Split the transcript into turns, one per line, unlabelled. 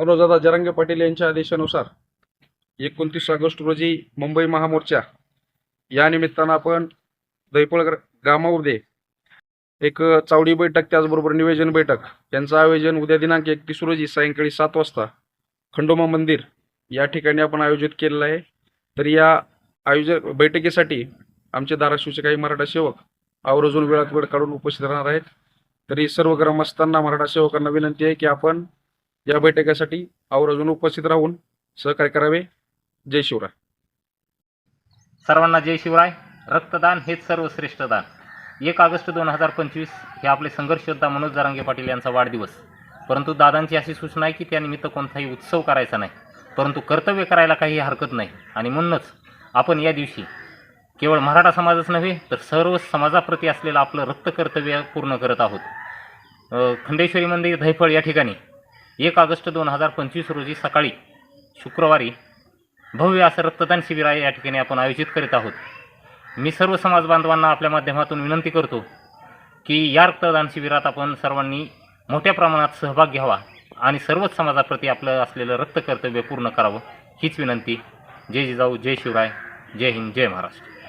मनोजदादा जरांगे पाटील यांच्या आदेशानुसार एकोणतीस ऑगस्ट रोजी मुंबई महामोर्चा या निमित्तानं आपण दैपळ ग्र- एक चावडी बैठक त्याचबरोबर निवेदन बैठक यांचं आयोजन उद्या दिनांक एकतीस रोजी सायंकाळी सात वाजता खंडोबा मंदिर या ठिकाणी आपण आयोजित केलेलं आहे. तर या आयोजक बैठकीसाठी आमचे धाराशिवचे काही मराठा सेवक आवर्जून वेळात वेळ काढून उपस्थित राहणार आहेत. तरी सर्व ग्रामस्थांना मराठा सेवकांना विनंती आहे की आपण या बैठकीसाठी आवर्जून उपस्थित राहून सहकार्य करावे. जय शिवराय.
सर्वांना जय शिवराय. रक्तदान हेच सर्वश्रेष्ठ दान. एक ऑगस्ट दोन हजार पंचवीस हे आपले संघर्षयोद्धा मनोज जरांगे पाटील यांचा वाढदिवस. परंतु दादांची अशी सूचना आहे की त्यानिमित्त कोणताही उत्सव करायचा नाही. परंतु कर्तव्य करायला काही हरकत नाही. आणि म्हणूनच आपण या दिवशी केवळ मराठा समाजच नव्हे तर सर्व समाजाप्रती असलेलं आपलं रक्त कर्तव्य पूर्ण करत आहोत. खंडेश्वरी मंदिर धैफळ या ठिकाणी एक ऑगस्ट दोन हजार पंचवीस रोजी सकाळी शुक्रवारी भव्य असं रक्तदान शिबिर आहे या ठिकाणी आपण आयोजित करीत आहोत. मी सर्व समाज बांधवांना आपल्या माध्यमातून विनंती करतो की या रक्तदान शिबिरात आपण सर्वांनी मोठ्या प्रमाणात सहभाग घ्यावा आणि सर्वच समाजाप्रती आपलं असलेलं रक्त कर्तव्य पूर्ण करावं हीच विनंती. जय जिजाऊ जय शिवराय जय हिंद जय महाराष्ट्र.